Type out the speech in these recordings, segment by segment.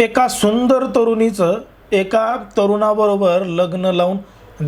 एका सुंदर तरुणीचं एका तरुणाबरोबर लग्न लावून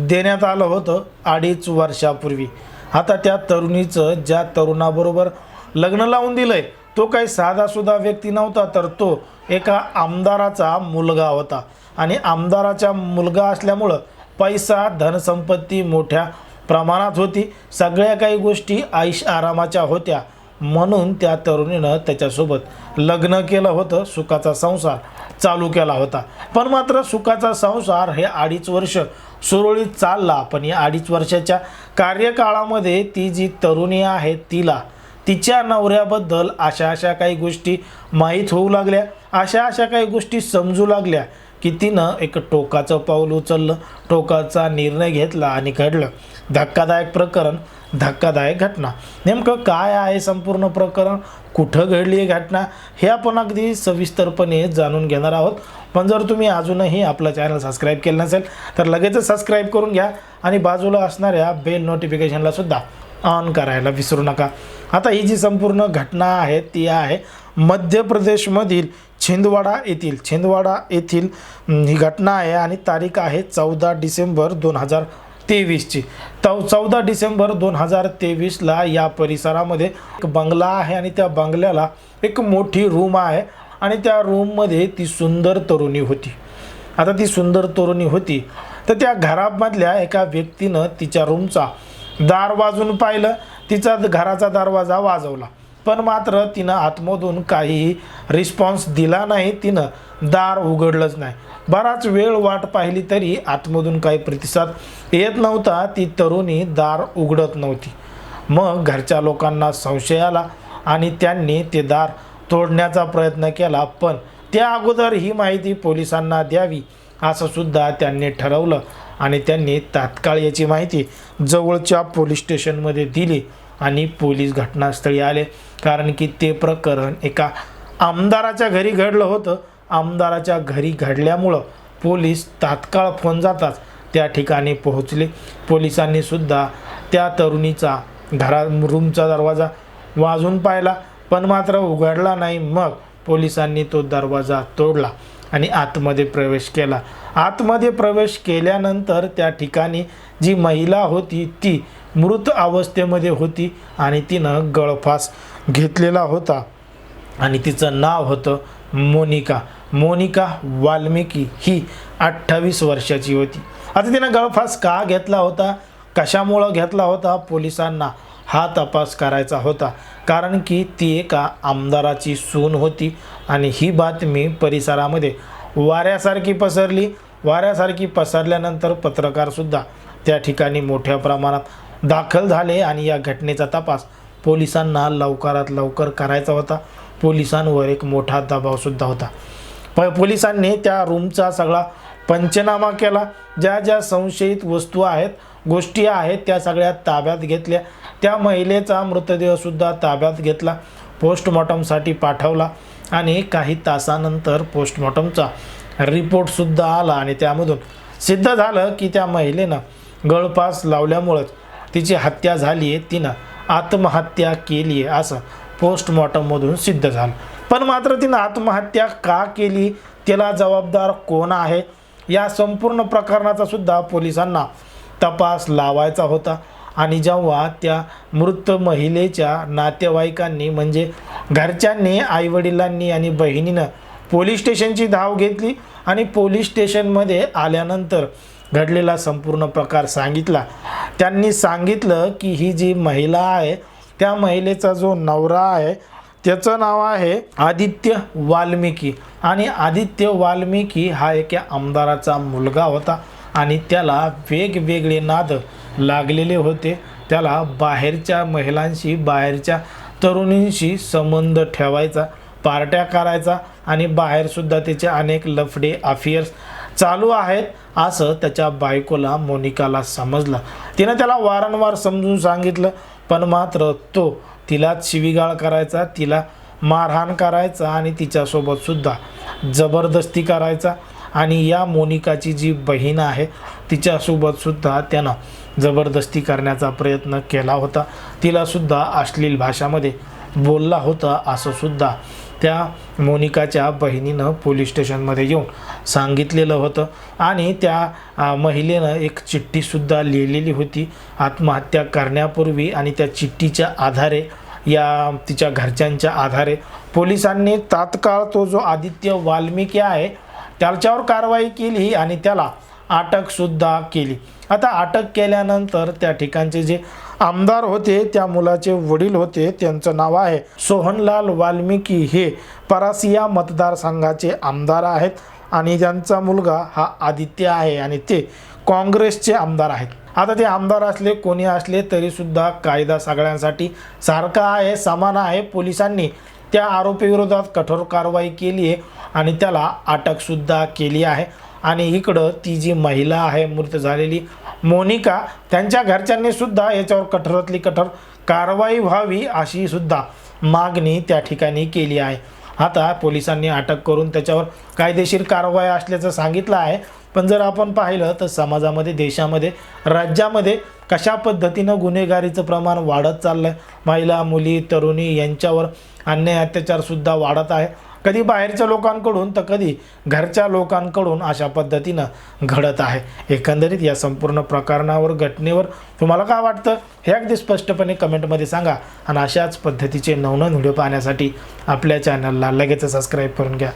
देण्यात आलं होतं अडीच वर्षापूर्वी. आता त्या तरुणीचं ज्या तरुणाबरोबर लग्न लावून दिलंय तो काही साधासुद्धा व्यक्ती नव्हता तर तो एका आमदाराचा मुलगा होता. आणि आमदाराचा मुलगा असल्यामुळं पैसा धनसंपत्ती मोठ्या प्रमाणात होती. सगळ्या काही गोष्टी आईश आरामाच्या होत्या. म्हणून त्या तरुणीनं त्याच्यासोबत लग्न केलं होतं सुखाचा संसार चालू केला होता. पण मात्र सुखाचा संसार हे अडीच वर्ष सुरळीत चालला. पण या अडीच वर्षाच्या कार्यकाळामध्ये ती जी तरुणी आहे तिला तिच्या नवऱ्याबद्दल अशा अशा काही गोष्टी माहीत होऊ लागल्या. अशा अशा काही गोष्टी समजू लागल्या. की तिनं एक टोकाचं पाऊल उचललं टोकाचा निर्णय घेतला आणि घडलं. धक्कादायक प्रकरण धक्कादायक घटना. नेमकं काय आहे संपूर्ण प्रकरण? कुठं घडली आहे घटना? हे आपण अगदी सविस्तरपणे जाणून घेणार आहोत. पण जर तुम्ही अजूनही आपलं चॅनल सबस्क्राईब केलं नसेल तर लगेचच सबस्क्राईब करून घ्या आणि बाजूला असणाऱ्या बेल नोटिफिकेशनला सुद्धा ऑन करायला विसरू नका. आता ही जी संपूर्ण घटना आहे ती आहे मध्य प्रदेशमधील छिंदवाडा येथील छिंदवाडा येथील ही घटना आहे आणि तारीख आहे चौदा डिसेंबर दोन हजार तेवीसची. चौ चौदा डिसेंबर दोन हजार तेवीसला या परिसरामध्ये एक बंगला आहे आणि त्या बंगल्याला एक मोठी रूम आहे आणि त्या रूममध्ये ती सुंदर तरुणी होती. आता ती सुंदर तरुणी होती. तर त्या घरामधल्या एका व्यक्तीनं तिच्या रूमचा दार वाजून पाहिलं. तिचा घराचा दरवाजा वाजवला. पण मात्र तिनं आतमधून काही रिस्पॉन्स दिला नाही. तिनं दार उघडलंच नाही. बराच वेळ वाट पाहिली तरी आतमधून काही प्रतिसाद येत नव्हता. ती तरुणी दार उघडत नव्हती. मग घरच्या लोकांना संशय आला आणि त्यांनी ते दार तोडण्याचा प्रयत्न केला. पण त्या अगोदर ही माहिती पोलिसांना द्यावी असं सुद्धा त्यांनी ठरवलं आणि त्यांनी तात्काळ याची माहिती जवळच्या पोलीस स्टेशनमध्ये दिली आणि पोलीस घटनास्थळी आले. कारण की ते प्रकरण एका आमदाराच्या घरी घडलं होतं. आमदाराच्या घरी घडल्यामुळं पोलीस तात्काळ फोन जाताच त्या ठिकाणी पोहोचले. पोलिसांनी सुद्धा त्या तरुणीचा घरा रूमचा दरवाजा वाजून पाहिला पण मात्र उघडला नाही. मग पोलिसांनी तो दरवाजा तोडला. आणि आतमध्ये प्रवेश केला. आतमध्ये प्रवेश केल्यानंतर त्या ठिकाणी जी महिला होती ती मृत अवस्थेमध्ये होती आणि तिनं गळफास घेतलेला होता. आणि तिचं नाव होतं मोनिका. मोनिका वाल्मिकी ही अठ्ठावीस वर्षाची होती. आता तिनं गळफास का घेतला होता? कशामुळं घेतला होता? पोलिसांना. हा तपास करायचा होता. कारण की ती एका आमदाराची सून होती आणि ही बातमी परिसरामध्ये वाऱ्यासारखी पसरली. वाऱ्यासारखी पसरल्यानंतर पत्रकारसुद्धा त्या ठिकाणी मोठ्या प्रमाणात दाखल झाले आणि या घटनेचा तपास पोलिसांना लवकरात लवकर करायचा होता. पोलिसांवर एक मोठा दबावसुद्धा होता. प पोलिसांनी त्या रूमचा सगळा पंचनामा केला. ज्या ज्या संशयित वस्तू आहेत गोष्टी आहेत त्या सगळ्या ताब्यात घेतल्या. त्या महिलेचा मृतदेहसुद्धा ताब्यात घेतला पोस्टमॉर्टमसाठी पाठवला आणि काही तासानंतर पोस्टमॉर्टमचा रिपोर्टसुद्धा आला आणि त्यामधून सिद्ध झालं की त्या महिलेनं गळपास लावल्यामुळंच तिची हत्या झाली आहे तिनं आत्महत्या केली आहे असं पोस्टमॉर्टममधून सिद्ध झालं. पण मात्र तिनं आत्महत्या का केली त्याला जबाबदार कोण आहे? या संपूर्ण प्रकरणाचा सुद्धा पोलिसांना तपास लावायचा होता. आणि जेव्हा त्या मृत महिलेच्या नातेवाईकांनी म्हणजे घरच्यांनी आईवडिलांनी आणि बहिणीनं पोलीस स्टेशनची धाव घेतली आणि पोलीस स्टेशनमध्ये आल्यानंतर घडलेला संपूर्ण प्रकार सांगितला. त्यांनी सांगितलं की ही जी महिला आहे त्या महिलेचा जो नवरा आहे त्याचं नाव आहे आदित्य वाल्मिकी. आणि आदित्य वाल्मिकी हा एका आमदाराचा मुलगा होता आणि त्याला वेगवेगळे नाद लागलेले होते. त्याला बाहेरच्या महिलांशी बाहेरच्या तरुणींशी संबंध ठेवायचा पार्ट्या करायचा आणि बाहेरसुद्धा त्याचे अनेक लफडे अफेअर्स चालू आहेत असं त्याच्या बायकोला मोनिकाला समजलं. तिनं त्याला वारंवार समजून सांगितलं पण मात्र तो तिलाच शिवीगाळ करायचा तिला मारहाण करायचा आणि तिच्यासोबतसुद्धा जबरदस्ती करायचा. आणि या मोनिकाची जी बहीण आहे तिच्यासोबतसुद्धा त्यानं जबरदस्ती करण्याचा प्रयत्न केला होता. तिलासुद्धा अश्लील भाषामध्ये बोलला होता असं सुद्धा त्या मोनिकाच्या बहिणीनं पोलीस स्टेशनमध्ये येऊन सांगितलेलं होतं. आणि त्या महिलेनं एक चिठ्ठीसुद्धा लिहिलेली होती. आत्महत्या करण्यापूर्वी आणि त्या चिठ्ठीच्या आधारे या तिच्या घरच्यांच्या आधारे. पोलिसांनी तात्काळ तो जो आदित्य वाल्मिकी आहे त्याच्यावर कारवाई केली आणि त्याला अटकसुद्धा केली. आता अटक केल्यानंतर त्या ठिकाणचे जे आमदार होते त्या मुलाचे वडील होते त्यांचं नाव आहे सोहनलाल वाल्मिकी. हे परासिया मतदारसंघाचे आमदार आहेत आणि त्यांचा मुलगा हा आदित्य आहे आणि ते काँग्रेसचे आमदार आहेत. आता ते आमदार असले कोणी असले तरीसुद्धा कायदा सगळ्यांसाठी सारखा आहे समान आहे. पोलिसांनी त्या आरोपीविरोधात कठोर कारवाई केली आहे आणि त्याला अटकसुद्धा केली आहे. आणि इकडं ती जी महिला आहे मृत झालेली मोनिका त्यांच्या घरच्यांनी सुद्धा याच्यावर कठोरातली कठोर कारवाई व्हावी अशी सुद्धा मागणी त्या ठिकाणी केली आहे. आता पोलिसांनी अटक करून त्याच्यावर कायदेशीर कारवाई असल्याचं सांगितलं आहे. पण जर आपण पाहिलं तर समाजामध्ये देशामध्ये राज्यामध्ये कशा पद्धतीनं गुन्हेगारीचं प्रमाण वाढत चाललं आहे महिला मुली तरुणी यांच्यावर अन्याय अत्याचारसुद्धा वाढत आहे. कधी बाहेरच्या लोकांकडून तर कधी घरच्या लोकांकडून अशा पद्धतीनं घडत आहे. एकंदरीत या संपूर्ण प्रकरणावर घटनेवर तुम्हाला काय वाटतं? हे अगदी स्पष्टपणे कमेंटमध्ये सांगा आणि अशाच पद्धतीचे नवनवीन व्हिडिओ पाहण्यासाठी आपल्या चॅनलला लगेच सबस्क्राईब करून घ्या.